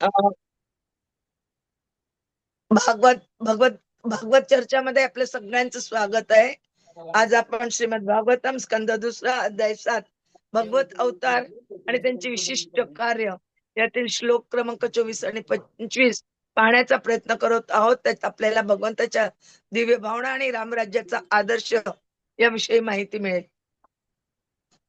अ, भागवत भगवत भागवत चर्चामध्ये आपलं सगळ्यांचं स्वागत आहे. आज आपण श्रीमद भागवतम स्कंद दुसरा अध्याय सात भगवत अवतार आणि त्यांचे विशिष्ट कार्य यातील श्लोक क्रमांक चोवीस आणि पंचवीस पाहण्याचा प्रयत्न करत आहोत. त्यात आपल्याला भगवंताच्या दिव्य भावना आणि रामराज्याचा आदर्श याविषयी माहिती मिळेल.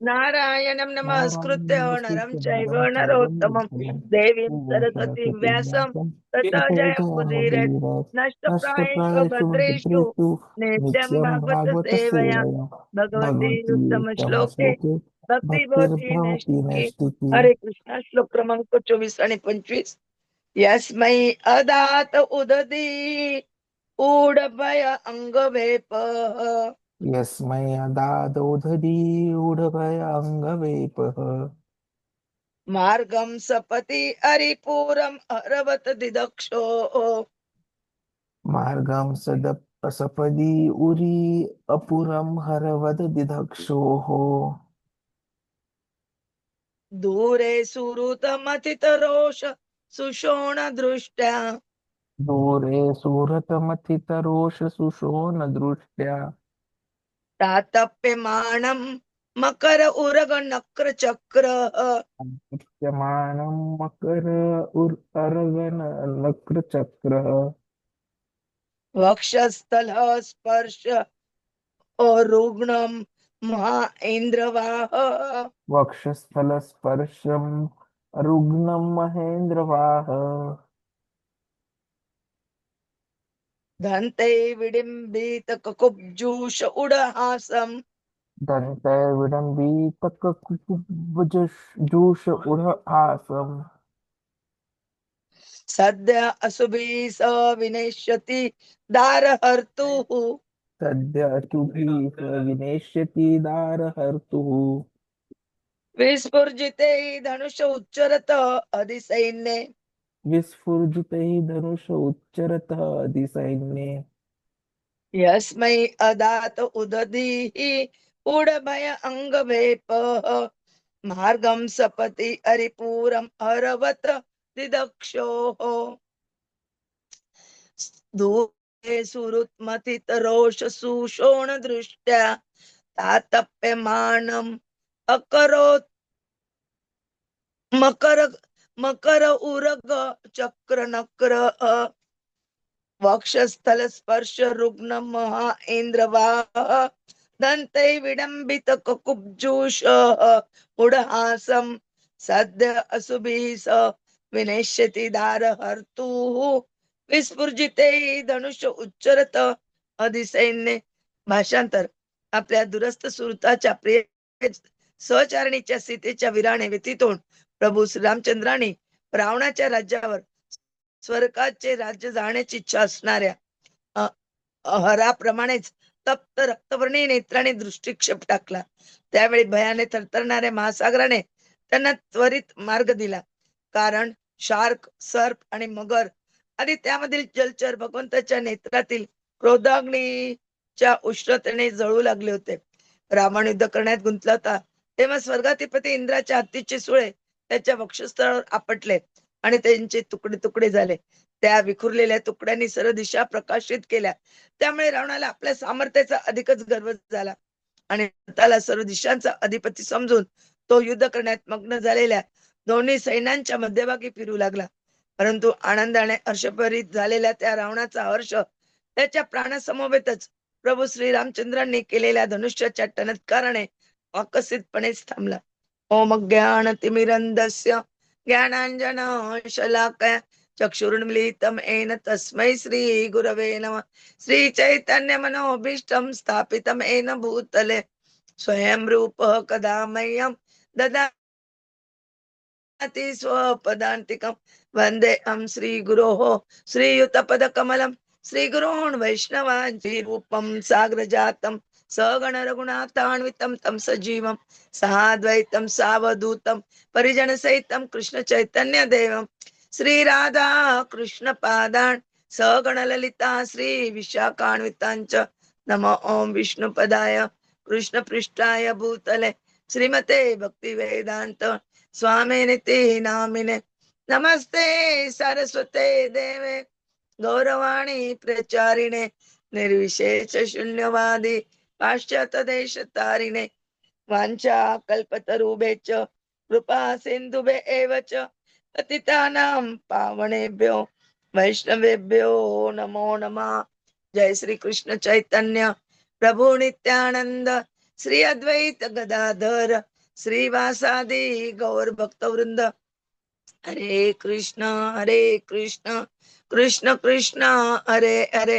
नारायणं नमस्कृत्य नरं चैव नरं चैव नरोत्तमं। देवीं सरस्वतीं व्यासं जयमुदीरये जयमुदीरये नष्टप्रायेषु भद्रेषु नित्यं नित्यं भागवत उत्तमश्लोके नैष्टिकी हरे कृष्ण। श्लोक क्रमांक चोवीस आणि पंचवीस। यस्मै अदात उदती ऊढभय अंगवेपः यस्मै अदादोधरी ऊढभय अङ्गवेपः मार्गं सपति अरिपुरम् अरवत दिदक्षो। मार्गं सदप सपदि उरी अपुरं हरवद दिधक्षोः दूरे सुहृतमथितरोष सुशोणदृष्ट्या दूरे सुरतमथितरोष सुशोणदृष्ट्या तातप्यमाणं मकर उरग नक्र चक्र. दृश्यमानं मकर उर अर्गन नक्रचक्रः वक्षस्थल स्पर्श रुग्णं महा इन्द्रवाह. वक्षस्थलस्पर्शं रुग्णं महेन्द्रवाह. धन्ते विडिम्बित ककुब्जूष उडहासम् दन्ते विडम्बितककुब्जूष उढ आसम् सद्य असुभिः स विनेष्यति दारहर्तुः। सद्य तुभिः विनेष्यति दारहर्तुः। विस्फुर्जिते धनुष उच्चरत अधिसैन्ये। विस्फुर्जितैः धनुष उच्चरतः अधिसैन्ये यस्मै अदात उदधीः उडभय अङ्गवेपः। मार्गं सपति हरिपूरम् अरवत दिदक्षोः। दूरे सुहृत्मथितरोष सुशोण दृष्ट्या तातप्यमानम् अकरोत् मकर मकर उरग चक्र नक्र वक्षस्थल स्पर्श रुग्ण महा इंद्रवाह दंते विडंबित ककुब्जूष उडहासं सद्य असुभिः स. दार दारहर्तुः विस्फुर्जिते धनुष उच्चरत अधिसैन्य. भाषांतर. आपल्या दुरस्त सुरताच्या प्रिय सहचारणीच्या सीतेच्या विराने व्यतीतून प्रभू श्रीरामचंद्राने रावणाच्या राज्यावर स्वर्गाचे राज्य जाण्याची इच्छा असणाऱ्या हराप्रमाणेच तप्त रक्तवर्णी नेत्राने दृष्टिक्षेप टाकला. त्यावेळी भयाने थरथरणाऱ्या महासागराने त्यांना त्वरित मार्ग दिला. कारण शार्क सर्प आणि मगर आणि त्यामधील जलचर भगवंताच्या नेत्रातील क्रोधाग्नीच्या उष्णतेने जळू लागले होते. रावण युद्ध करण्यात गुंतला होता तेव्हा स्वर्गाधिपती इंद्राच्या हत्तीचे सुळे त्याच्या वक्षस्थळावर आपटले आणि त्यांचे तुकडे तुकडे झाले. त्या विखुरलेल्या तुकड्यांनी सर्व दिशा प्रकाशित केल्या. त्यामुळे रावणाला आपल्या सामर्थ्याचा अधिकच गर्व झाला. आणि त्याला सर्व दिशांचा अधिपती समजून तो युद्ध करण्यात मग्न झालेल्या दोन्ही सैन्यांच्या मध्यभागी फिरू लागला. परंतु आनंदाने हर्षभरीत झालेल्या त्या रावणाचा हर्ष त्याच्या प्राणासमवेतच प्रभू श्री रामचंद्रांनी केलेल्या धनुष्याच्या टनत्काराने आकर्षितपणेच थांबला. ओम ज्ञान तिमिरंदस्य चक्षुरुन्मिलितं येन तस्मै श्रीगुरवे नमः। श्री चैतन्य स्थापितं येन भूतले। स्वयं रूपः कदा मह्यं ददाति स्वपदान्तिकं। वन्देऽहं श्रीगुरोः। श्रीयुतपदकमलं। श्रीगुरोन् वैष्णवाञ्जीरूपं रूपं साग्रजातं। सगण रघुनाथान्वितं तं सजीवं साद्वैतं सावधूतं परिजनसहितं कृष्ण चैतन्य देवं श्रीराधा कृष्णपादान् सगणललिता श्री विशाखान्विताञ्च नमो ॐ विष्णुपदाय कृष्णपृष्ठाय भूतले श्रीमते भक्तिवेदान्त स्वामिनिति नामिने। नमस्ते सरस्वते देवे गौरवाणी प्रचारिणे निर्विशेष शून्यवादी पाश्चात्य देश तारिणे वाञ्छा कल्पतरुभेच कृपा सिंधुभे एव च पतितानां पावणेभ्यो वैष्णवेभ्यो नमो नमः। जय श्री कृष्ण चैतन्य प्रभु नित्यानंद श्री अद्वैत गदाधर श्रीवासादि गौर भक्तवृंद हरे कृष्ण हरे कृष्ण कृष्ण कृष्ण हरे हरे।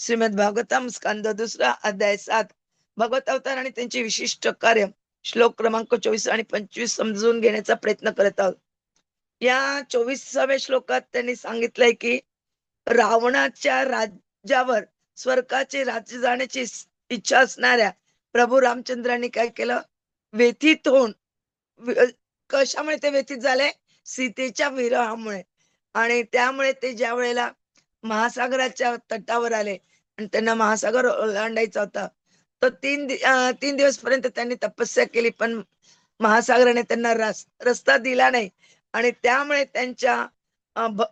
श्रीमद भागवतम स्कंद दुसरा अध्याय सात. भगवत अवतार आणि त्यांचे विशिष्ट कार्य. श्लोक क्रमांक चोवीस आणि पंचवीस समजून घेण्याचा प्रयत्न करत आहोत. या चोवीसाव्या श्लोकात त्यांनी सांगितलंय की रावणाच्या राज्यावर स्वर्गाचे राज्य जाण्याची इच्छा असणाऱ्या प्रभू रामचंद्रांनी काय केलं? व्यथित होऊन कशामुळे ते व्यथित झाले? सीतेच्या विरहामुळे. आणि त्यामुळे ते ज्या वेळेला महासागराच्या तटावर आले. आणि त्यांना महासागर ओलांडायचा होता. तर तीन तीन दिवस पर्यंत त्यांनी तपस्या केली पण महासागराने त्यांना रस- रस्ता दिला नाही. आणि त्यामुळे त्यांच्या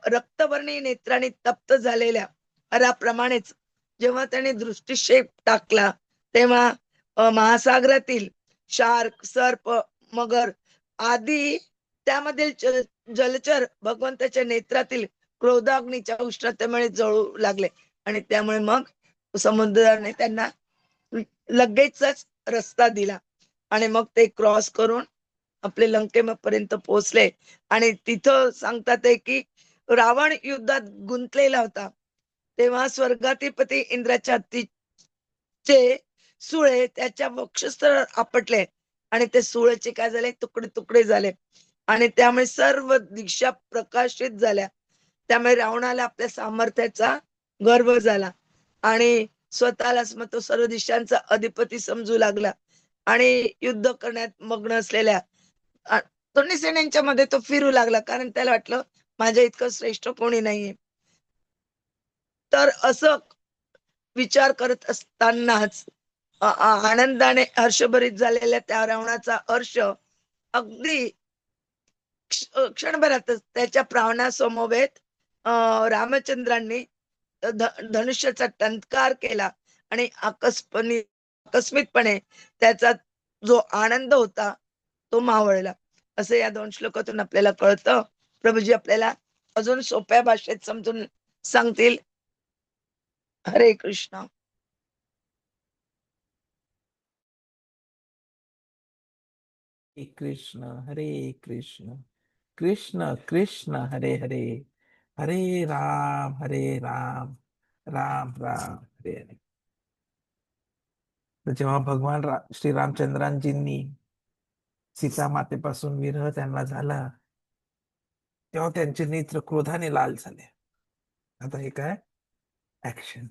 रक्तवर्णी नेत्रांनी तप्त झालेल्या हराप्रमाणेच जेव्हा त्यांनी दृष्टिक्षेप टाकला तेव्हा महासागरातील शार्क सर्प मगर आदी त्यामधील जलचर भगवंताच्या नेत्रातील क्रोधाग्नीच्या उष्णतेमुळे जळू लागले. आणि त्यामुळे मग समुद्राने त्यांना लगेचच रस्ता दिला. आणि मग ते क्रॉस करून आपले लंकेपर्यंत पोहोचले. आणि तिथं सांगतात की रावण युद्धात गुंतलेला होता. तेव्हा स्वर्गाधिपती इंद्राच्या हत्तीचे सुळे त्याच्या वक्षस्थळ आपटले. आणि ते सुळेचे काय झाले? तुकडे तुकडे झाले. आणि त्यामुळे सर्व दिशा प्रकाशित झाल्या. त्यामुळे रावणाला आपल्या सामर्थ्याचा गर्व झाला. आणि स्वतःलाच मग तो सर्व दिशांचा अधिपती समजू लागला. आणि युद्ध करण्यात मग्न असलेल्या दोन्ही सेनांच्या मध्ये तो फिरू लागला. कारण त्याला वाटलं माझ्या इतकं श्रेष्ठ कोणी नाहीये. तर असं विचार करत असतानाच आनंदाने हर्षभरीत झालेल्या त्या रावणाचा हर्ष अगदी क्षणभरातच त्याच्या प्राणासमवेत रामचंद्रांनी धनुष्याचा टंकार केला आणि आकस्पनी आकस्मितपणे त्याचा जो आनंद होता तो मावळला. असं या दोन श्लोकातून आपल्याला कळतं. प्रभूजी आपल्याला अजून सोप्या भाषेत समजून सांगतील. हरे कृष्ण. कृष्ण हरे कृष्ण. कृष्ण कृष्ण हरे हरे. हरे राम हरे राम राम राम हरे हरे. तर जेव्हा भगवान रा, श्री रामचंद्रांजींनी सीता मातेपासून विरह त्यांना झाला तेव्हा त्यांचे नेत्र क्रोधाने लाल झाले. आता हे काय? ऍक्शन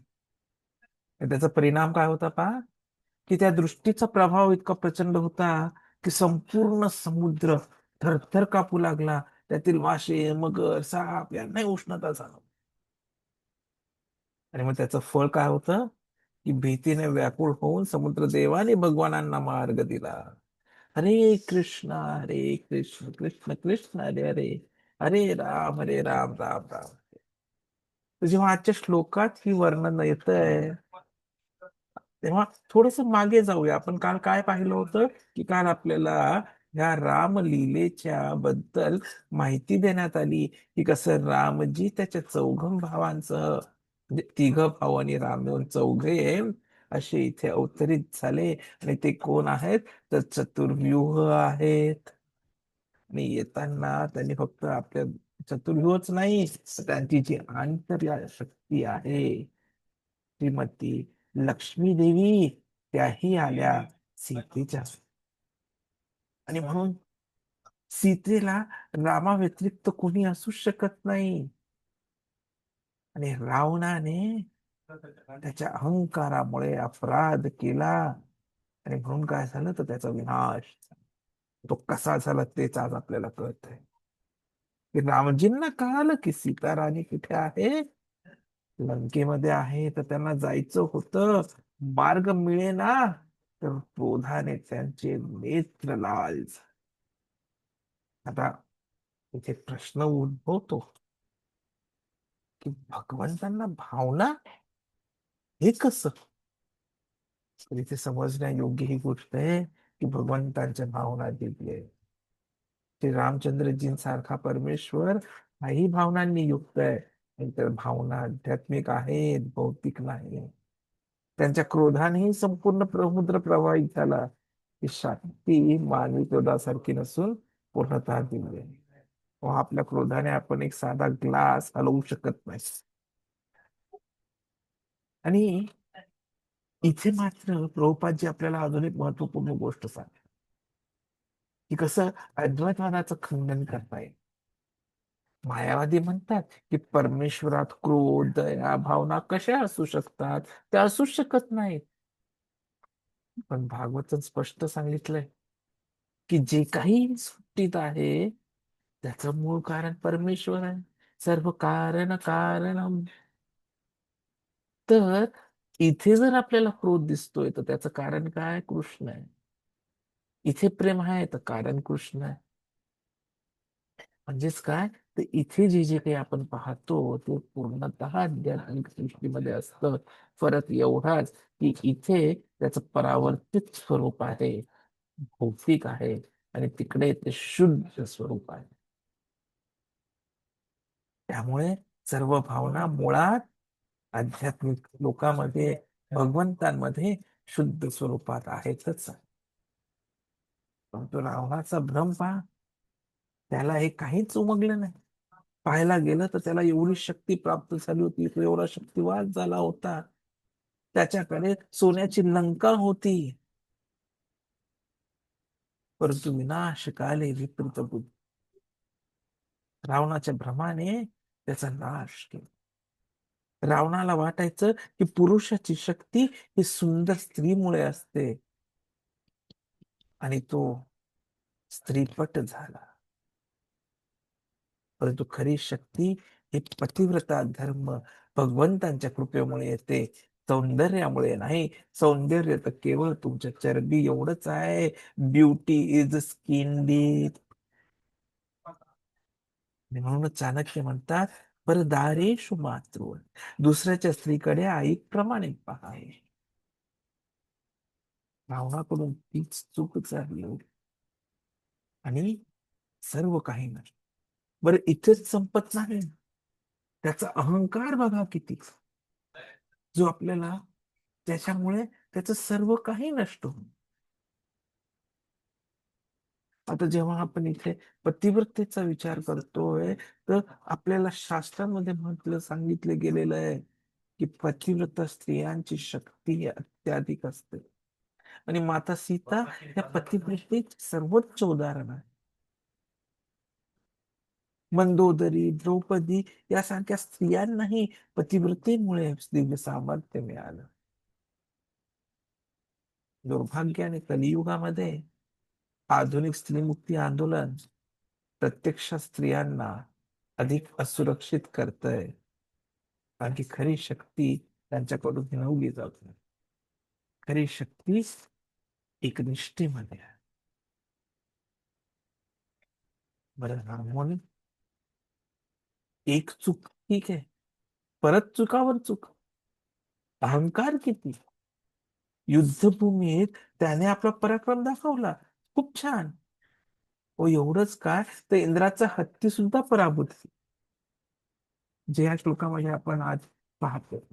त्याचा परिणाम काय होता पहा? की त्या दृष्टीचा प्रभाव इतका प्रचंड होता की संपूर्ण समुद्र थरथर कापू लागला. त्यातील मासे मगर साप यांनाही उष्णता जाणवली. आणि मग त्याचं फळ काय होतं? की भीतीने व्याकुळ होऊन समुद्र देवाने भगवानांना मार्ग दिला. हरे कृष्ण हरे कृष्ण कृष्ण कृष्ण हरे हरे हरे राम हरे राम राम राम. तर जेव्हा आजच्या श्लोकात ही वर्णन येत आहे तेव्हा थोडस मागे जाऊया. आपण काल काय पाहिलं होतं? की काल आपल्याला ह्या रामलीलेच्या बद्दल माहिती देण्यात आली की कसं रामजी त्याच्या चौघम भावांसह म्हणजे तिघ भाऊ आणि राम मिळून चौघे असे इथे अवतरित झाले. आणि ते कोण आहेत? तर चतुर्व्यूह आहेत. आणि येताना त्यांनी फक्त आपल्या चतुर्व्यूहच नाही त्यांची जी आंतर शक्ती आहे श्रीमती लक्ष्मी देवी त्याही आल्या सीतेच्या आणि म्हणून सीतेला रामा व्यतिरिक्त कोणी असू शकत नाही. आणि रावणाने त्याच्या अहंकारामुळे अपराध केला. आणि म्हणून काय झालं? तर त्याचा विनाश तो कसा झाला तेच आज आपल्याला कळत आहे की रामजींना कळालं की सीता राणी कुठे आहे? लंकेमध्ये आहे. तर त्यांना जायचं होतं. मार्ग मिळेना. तर क्रोधाने त्यांचे नेत्र लाल आता इथे प्रश्न उद्भवतो की भगवंतांना भावना हे कसं? इथे समजण्यायोग्य ही गोष्ट आहे की भगवंतांच्या भावना दिव्य आहे श्री रामचंद्रजींसारखा परमेश्वर हाही भावनांनी युक्त आहे. तर भावना आध्यात्मिक आहेत भौतिक नाही. त्यांच्या क्रोधानेही संपूर्ण समुद्र प्रवाहित झाला. ही शांती मानवी क्रोधासारखी नसून पूर्णतः दिव्य. व आपल्या क्रोधाने आपण एक साधा ग्लास हलवू शकत नाही. आणि इथे मात्र प्रभुपादजी आपल्याला अजून एक महत्त्वपूर्ण गोष्ट सांगते की कसं अद्वैतवादाचं खंडन करता येईल मायावादी म्हणतात की परमेश्वरात क्रोध दया भावना कशा असू शकतात? त्या असूच शकत नाहीत. पण भागवतन स्पष्ट सांगितलंय की जे काही सुट्टीत आहे त्याचं मूळ कारण परमेश्वर आहे. सर्व कारण कारण. तर इथे जर आपल्याला क्रोध दिसतोय तर त्याचं कारण काय? कृष्ण आहे. इथे प्रेम आहे तर कारण कृष्ण आहे. म्हणजेच काय? तर इथे जे जे काही आपण पाहतो ते पूर्णतः आध्यात्मिक सृष्टीमध्ये असतं. फरक एवढाच की इथे त्याचं परावर्तित स्वरूप आहे. भौतिक आहे आणि तिकडे ते शुद्ध स्वरूप आहे. त्यामुळे सर्व भावना मुळात आध्यात्मिक लोकांमध्ये भगवंतांमध्ये शुद्ध स्वरूपात आहेतच. परंतु रावणाचा भ्रम पहा. त्याला हे काहीच उमगलं नाही. पाहायला गेलं तर त्याला एवढी शक्ती प्राप्त झाली होती तो एवढा शक्तिवान झाला होता. त्याच्याकडे सोन्याची लंका होती. परंतु विनाश काले विपरीत बुद्ध. रावणाच्या भ्रमाने त्याचा नाश केला. रावणाला वाटायचं की पुरुषाची शक्ती ही सुंदर स्त्रीमुळे असते. आणि तो स्त्रीपट झाला. परंतु खरी शक्ती ही पतिव्रता धर्म भगवंतांच्या कृपेमुळे येते. सौंदर्यामुळे नाही. सौंदर्य तर केवळ तुमच्या चरबी एवढंच आहे. ब्युटी इज स्किन डीप म्हणून चाणक्य म्हणतात परदारेशु मातृ दुसऱ्याच्या स्त्रीकडे आई प्रमाणे पहावे भावनाकडून तीच चूक चालली आणि सर्व काही नष्ट बरं इथेच संपत नाही त्याचा अहंकार बघा किती. जो आपल्याला त्याच्यामुळे त्याच सर्व काही नष्ट होईल. आता जेव्हा आपण इथे पतिव्रतेचा विचार करतोय तर आपल्याला शास्त्रामध्ये म्हटलं सांगितलं गेलेलं आहे की पतिव्रता स्त्रियांची शक्ती अत्याधिक असते. आणि माता सीता या पतिव्रतेच सर्वोच्च उदाहरण आहे. मंदोदरी द्रौपदी यासारख्या स्त्रियांनाही पतिव्रतेमुळे दिव्य सामर्थ्य मिळालं. दुर्भाग्याने कलियुगामध्ये आधुनिक स्त्रीमुक्ती आंदोलन प्रत्यक्ष स्त्रियांना अधिक असुरक्षित करतय. कारण की खरी शक्ती त्यांच्याकडून हिनवली जाते खरी शक्ती एकनिष्ठेमध्ये आहे. बरं म्हणून एक चूक ठीक आहे. परत चुकावर चूक. अहंकार किती? युद्धभूमीत त्याने आपला पराक्रम दाखवला. खूप छान. ओ एवढंच काय तर इंद्राचा हत्ती सुद्धा पराभूत जे या श्लोकामध्ये आपण आज पाहतो.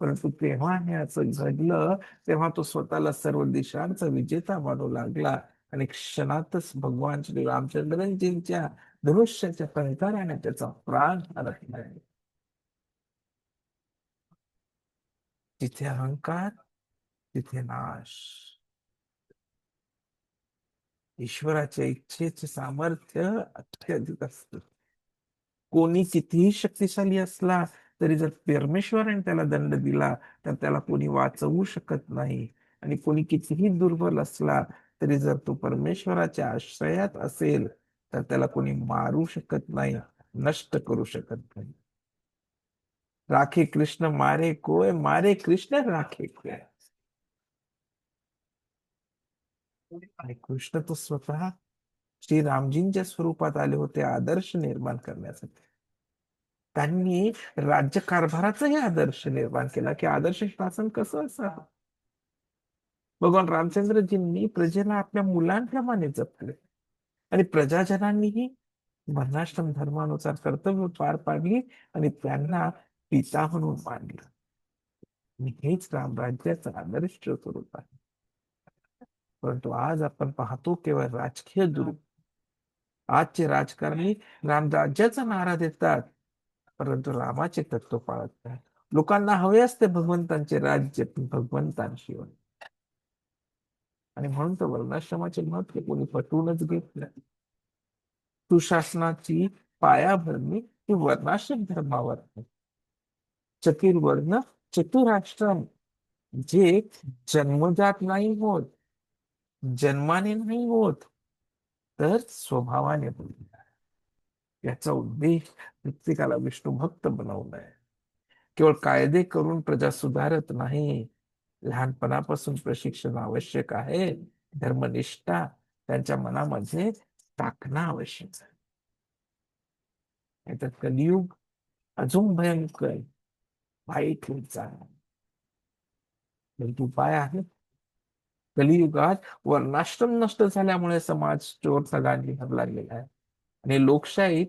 परंतु तेव्हा हे असं घडलं तेव्हा तो स्वतःला सर्व दिशांचा विजेता मानू लागला. आणि क्षणातच भगवान श्री रामचंद्रजींच्या धनुष्याच्या कंकाराने त्याचा प्राण हरपला जिथे अहंकार तिथे नाश ईश्वराच्या इच्छेचे सामर्थ्य अत्यधिक असत कोणी कितीही शक्तिशाली असला तरी जर परमेश्वराने त्याला दंड दिला तर त्याला कोणी वाचवू शकत नाही आणि कोणी कितीही दुर्बल असला तरी जर तो परमेश्वराच्या आश्रयात असेल तर त्याला कोणी मारू शकत नाही नष्ट करू शकत नाही. राखे कृष्ण मारे कोय मारे कृष्ण राखे कोय आणि कृष्ण तो स्वतः श्री रामजींच्या स्वरूपात आले होते आदर्श निर्माण करण्यासाठी. त्यांनी राज्यकारभाराचाही आदर्श निर्माण केला की आदर्श शासन कसं असावं? भगवान रामचंद्रजींनी प्रजेला आपल्या मुलांप्रमाणे जपले. आणि प्रजाजनांनीही वर्णाश्रम धर्मानुसार कर्तव्य पार पाडली आणि त्यांना पिता म्हणून मानलं. हेच रामराज्याचं आदर्श स्वरूप आहे. परंतु आज आपण पाहतो केवळ राजकीय दुरुप आजचे राजकारणी रामराज्याचा नारा देतात परंतु रामाचे तत्व पाळत नाही. लोकांना हवे असते भगवंतांचे राज्य भगवंतांशिवाय आणि म्हणून तर वर्णाश्रमाचे महत्त्व कोणी पटवूनच घेतलं सुशासनाची पायाभरणी ही वर्णाश्रम धर्मावर आहे. चतुर्वर्ण चतुराश्रम जे जन्मजात नाही होत जन्माने नाही होत तर स्वभावाने होत याचा उद्देश प्रत्येकाला विष्णू भक्त बनवणं आहे. केवळ कायदे करून प्रजा सुधारत नाही लहानपणापासून प्रशिक्षण आवश्यक आहे. धर्मनिष्ठा त्यांच्या मनामध्ये टाकणं आवश्यक आहे. तर कलियुग अजून भयंकर वाईट होत जाणार. उपाय आहे कलियुगात वर्णाश्रम नष्ट झाल्यामुळे समाज चोर सगळ्यांनी लागलेला आहे. आणि लोकशाहीत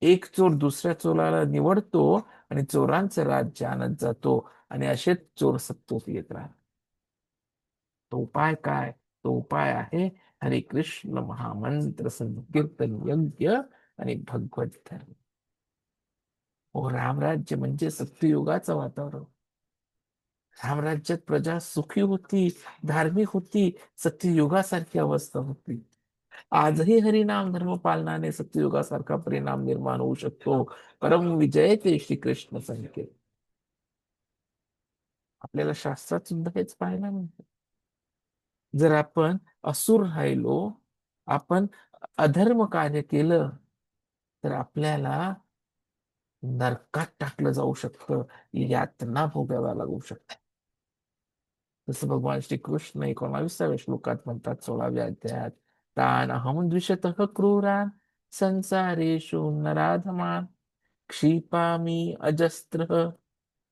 एक चोर दुसऱ्या चोराला निवडतो आणि चोरांचं राज्य आणत जातो. आणि असेच चोर सत्तोत येत राहत तो उपाय काय? तो उपाय आहे हरे कृष्ण महामंत्र संकीर्तन यज्ञ आणि भगवत धर्म. हो, ओ रामराज्य म्हणजे सत्ययुगाचं वातावरण. रामराज्यात प्रजा सुखी होती धार्मिक होती सत्ययुगासारखी अवस्था होती. आजही हरिनाम धर्म पालनाने सत्ययुगासारखा परिणाम निर्माण होऊ शकतो. परम विजय ते श्रीकृष्ण संकेत. आपल्याला शास्त्रात सुद्धा हेच पाहायला मिळतं. जर आपण असुर राहिलो आपण अधर्म कार्य केलं तर आपल्याला नरकात टाकलं जाऊ शकतं यातना भोगाव्या लागू शकतात. जसं भगवान श्रीकृष्ण एकोणावीसाव्या श्लोकात म्हणतात सोळाव्या अध्यायात तान अहम द्विषत क्रूरान संसारेषु नराधमान क्षिपामी अजस्त्र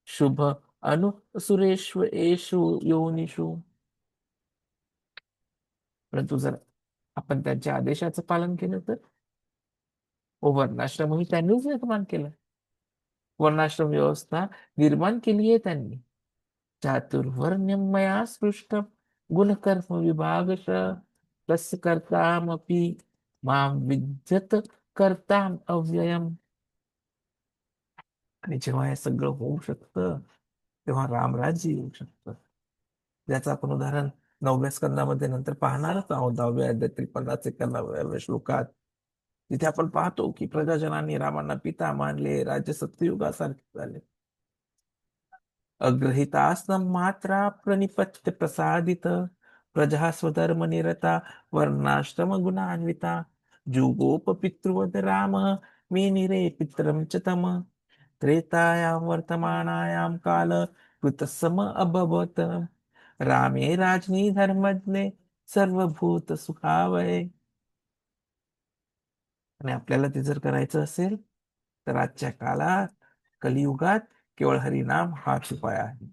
शुभ अनु सुरेश्व येषु योनिषु परंतु जर आपण त्यांच्या आदेशाचं पालन केलं तर? हो, वर्णाश्रमही त्यांनीच निर्माण केलं. वर्णाश्रम व्यवस्था निर्माण केली आहे त्यांनी. चातुर्वर्ण्यमया सृष्ट गुणकर्म विभाग तस्य कर्तामपि माम विद्यत कर्ताम अव्ययम. आणि जेव्हा हे सगळं होऊ शकतं तेव्हा रामराज्य येऊ शकतं. याचं आपण उदाहरण नवव्या स्कंदामध्ये नंतर पाहणारच आहोत. दहाव्या अध्यातील पन्नास एकावन्नाव्या श्लोकात. तिथे आपण पाहतो की प्रजाजनांनी रामांना पिता मानले राज्य सत्ययुगासारखे झाले. अग्रहितासन मात्रा प्रणिपत्य प्रसादित. प्रजा स्वधर्म निरता वर्णाश्रम गुणान्विता. जुगोप पितृवद राम मे निरे पितरम च तम. त्रेतायां वर्तमानायां काल कृतसम अभवत। रामे राजनी धर्मज्ञे सर्वभूत सुखावय। आणि आपल्याला ते जर करायचं असेल तर आजच्या काळात कलियुगात केवळ हरिनाम हाच उपाय आहे.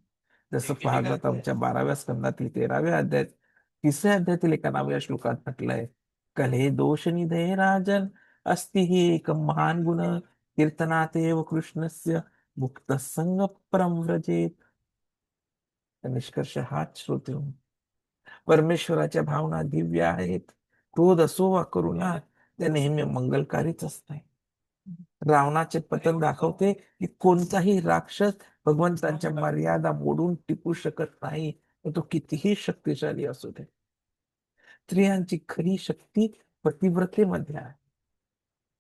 जसं भागवत आमच्या बाराव्या स्कंदातील तेराव्या अध्यायात तिसऱ्या अध्यायातील एकानाव्या श्लोकात म्हटलंय कले दोष निधे राजन अस्ति हि एक महान गुण कीर्तनातेव कृष्णस्य मुक्त प्रव्रजेत निष्कर्ष हाच श्रोते। परमेश्वराच्या भावना दिव्य आहेत। क्रोध असो वा करुणा त्या नेहमी मंगलकारीच असते। रावणाचे पतन दाखवते की कोणताही राक्षस भगवंतांच्या मर्यादा मोडून टिकू शकत नाही तो कितीही शक्तिशाली असू दे। स्त्रियांची खरी शक्ती पतिव्रतेमध्ये आहे।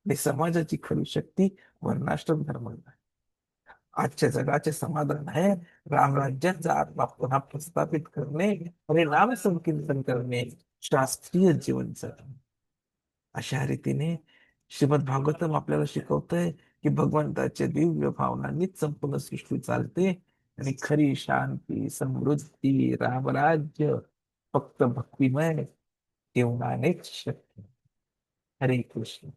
आणि समाजाची खरी शक्ती वर्णाश्रम धर्म आजच्या जगाचे समाधान आहे. रामराज्याचा आत्मा पुन्हा प्रस्थापित करणे आणि राम संकीर्तन करणे शास्त्रीय जीवन जगणे अशा रीतीने श्रीमद भागवतम आपल्याला शिकवतंय की भगवंताच्या दिव्य भावनांनीच संपूर्ण सृष्टी चालते आणि खरी शांती समृद्धी रामराज्य फक्त भक्तिमय जीवनानेच शक्य. हरे कृष्ण.